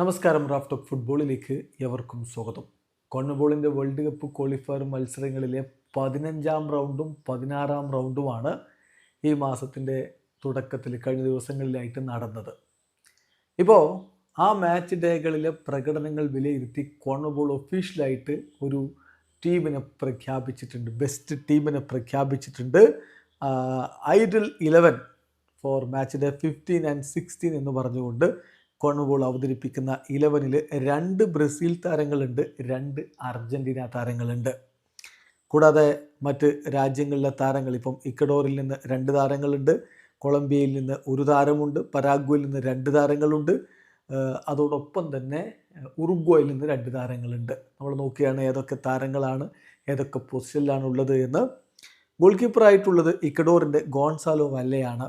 നമസ്കാരം Raf talk ഫുട്ബോളിലേക്ക് എവർക്കും സ്വാഗതം. കോൺബോളിന്റെ വേൾഡ് കപ്പ് ക്വാളിഫയർ മത്സരങ്ങളിലെ പതിനഞ്ചാം റൗണ്ടും പതിനാറാം റൗണ്ടുമാണ് ഈ മാസത്തിന്റെ തുടക്കത്തിൽ കഴിഞ്ഞ ദിവസങ്ങളിലായിട്ട് നടന്നത്. ഇപ്പോൾ ആ മാച്ച് ഡേകളിലെ പ്രകടനങ്ങൾ വിലയിരുത്തി കോൺബോൾ ഒഫീഷ്യലായിട്ട് ഒരു ടീമിനെ പ്രഖ്യാപിച്ചിട്ടുണ്ട്. ബെസ്റ്റ് ടീമിനെ പ്രഖ്യാപിച്ചിട്ടുണ്ട്. Ideal eleven for match day fifteen and sixteen എന്ന് പറഞ്ഞുകൊണ്ട് കോൺബോൾ അവതരിപ്പിക്കുന്ന ഇലവനിൽ രണ്ട് ബ്രസീൽ താരങ്ങളുണ്ട് രണ്ട് അർജന്റീന താരങ്ങളുണ്ട്. കൂടാതെ മറ്റ് രാജ്യങ്ങളിലെ താരങ്ങൾ ഇപ്പം ഇക്കഡോറിൽ നിന്ന് രണ്ട് താരങ്ങളുണ്ട് കൊളംബിയയിൽ നിന്ന് ഒരു താരമുണ്ട് പരാഗ്വയിൽ നിന്ന് രണ്ട് താരങ്ങളുണ്ട് അതോടൊപ്പം തന്നെ ഉറുഗ്വയിൽ നിന്ന് രണ്ട് താരങ്ങളുണ്ട്. നമ്മൾ നോക്കിയാണ് ഏതൊക്കെ താരങ്ങളാണ് ഏതൊക്കെ പൊസിഷനിലാണ് ഉള്ളത് എന്ന്. ഗോൾ കീപ്പറായിട്ടുള്ളത് ഇക്കഡോറിന്റെ ഗോൺസാലോ വല്ലയാണ്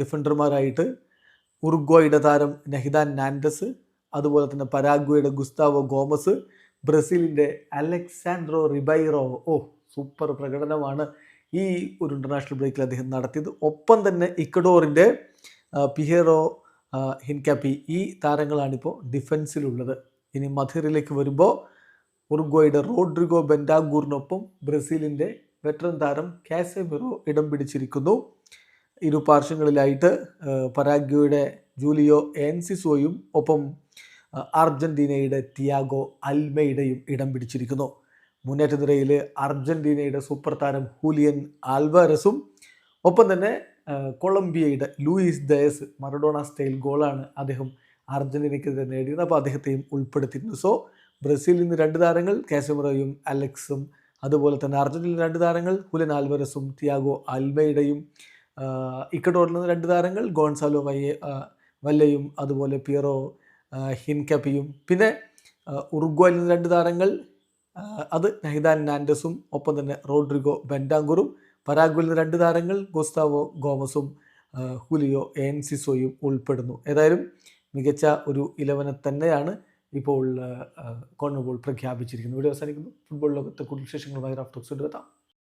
ഡിഫൻഡർമാരായിട്ട് ഉറുഗ്വയുടെ താരം നഹിദാൻ നാൻഡസ് അതുപോലെ തന്നെ പരാഗ്വയുടെ ഗുസ്താവോ ഗോമസ് ബ്രസീലിന്റെ അലക്സാൻഡ്രോ റിബൈറോ. ഓ സൂപ്പർ പ്രകടനമാണ് ഈ ഒരു ഇന്റർനാഷണൽ ബ്രേക്കിൽ അദ്ദേഹം നടത്തിയത്. ഒപ്പം തന്നെ ഇക്കഡോറിന്റെ പിഹേറോ ഹിൻകാപ്പി ഈ താരങ്ങളാണിപ്പോൾ ഡിഫൻസിലുള്ളത്. ഇനി മധുരയിലേക്ക് വരുമ്പോൾ ഉറുഗ്വയുടെ റോഡ്രിഗോ ബെൻഡാഗൂറിനൊപ്പം ബ്രസീലിന്റെ വെറ്ററൻ താരം കാസെമിറോ ഇടം പിടിച്ചിരിക്കുന്നു. ഇരു പാർശ്വങ്ങളിലായിട്ട് ആ, പരാഗ്വയുടെ ജൂലിയോ എൻസിസോയും ഒപ്പം അർജന്റീനയുടെ തിയാഗോ അൽമയുടെയും ഇടം പിടിച്ചിരിക്കുന്നു. മുന്നേറ്റ നിരയിൽ അർജന്റീനയുടെ സൂപ്പർ താരം ഹൂലിയൻ ആൽവാരസും ഒപ്പം തന്നെ കൊളംബിയയുടെ ലൂയിസ് ദയസ് മറഡോണ സ്റ്റൈൽ ഗോളാണ് അദ്ദേഹം അർജന്റീനയ്ക്കെതിരെ നേടിയത്. അപ്പോൾ അദ്ദേഹത്തെയും ഉൾപ്പെടുത്തിയിരുന്നു സോ ബ്രസീലിൽ നിന്ന് രണ്ട് താരങ്ങൾ കാസമിറോയും അലക്സും അതുപോലെ തന്നെ അർജന്റീനയിൽ രണ്ട് താരങ്ങൾ ഹുലൻ ആൽവരസും തിയാഗോ അൽബയുടെയും ഇക്കഡോറിൽ നിന്ന് രണ്ട് താരങ്ങൾ ഗോൺസാലോ വയ്യ വല്ലയും അതുപോലെ പിയറോ ഹിൻകപ്പിയും. പിന്നെ ഉറുഗ്വയിൽ നിന്ന് രണ്ട് താരങ്ങൾ അത് നഹിദാൻ നാൻഡസും ഒപ്പം തന്നെ റോഡ്രിഗോ ബെൻഡാങ്കുറും പരാഗ്വയിൽ നിന്ന് രണ്ട് താരങ്ങൾ ഗോസ്താവോ ഗോമസും ഹുലിയോ എൻസിസോയും ഉൾപ്പെടുന്നു. ഏതായാലും മികച്ച ഒരു ഇലവനെ തന്നെയാണ് ഇപ്പോൾ കോൺബോൾ പ്രഖ്യാപിച്ചിരിക്കുന്നത്. ഇവിടെ അവസാനിക്കുന്നു. ഫുട്ബോൾ ലോകത്തെ കൂടുതൽ വിശേഷങ്ങളുമായി റാഫ്റ്റോക്സ് എത്താം